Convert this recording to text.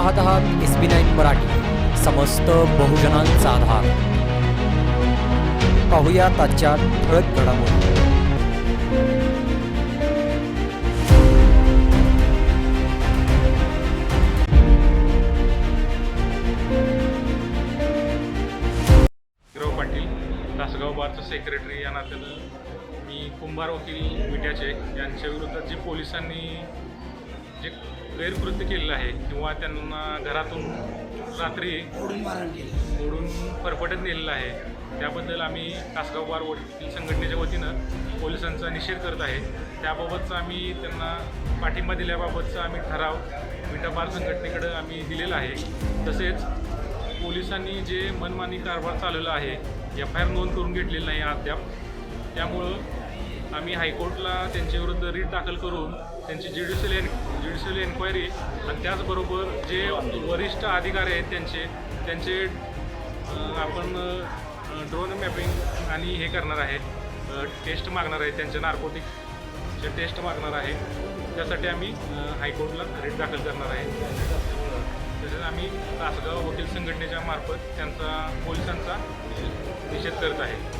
पाहत आहात एस बी नाईन मराठी. समस्त बहुजनांचा आधार. पाहूया आजच्या ठळक घडामोडी. पाटील तासगाव बारचा सेक्रेटरी या नात्यानं मी कुंभार वकील विट्याचे यांच्या विरुद्ध जे पोलिसांनी जे गैरकृत्य केलेलं आहे किंवा त्यांना घरातून रात्री ओढून मारण केली ओढून फरफटत नेलेलं आहे त्याबद्दल आम्ही कासगाव बार संघटनेच्या वतीनं पोलिसांचा निषेध करत आहे. त्याबाबतचा आम्ही त्यांना पाठिंबा दिल्याबाबतचा आम्ही ठराव विटा बार संघटनेकडं आम्ही दिलेला आहे. तसेच पोलिसांनी जे मनमानी कारभार चालवला आहे एफ आय आर नोंद करून घेतलेली नाही अद्याप. त्यामुळं आम्ही हायकोर्टला त्यांच्याविरुद्ध रीट दाखल करून त्यांची ज्युडिशियल एन ज्युडिशियल एन्क्वायरी आणि त्याचबरोबर जे वरिष्ठ अधिकारी आहेत त्यांचे त्यांचे आपण ड्रोन मॅपिंग आणि हे करणार आहे टेस्ट मागणार आहे त्यांचे नार्कोटिक्सचे टेस्ट मागणार आहे. त्यासाठी आम्ही हायकोर्टला रीट दाखल करणार आहे. तसेच आम्ही तासगाव वकील संघटनेच्या मार्फत त्यांचा पोलिसांचा निषेध करत आहे.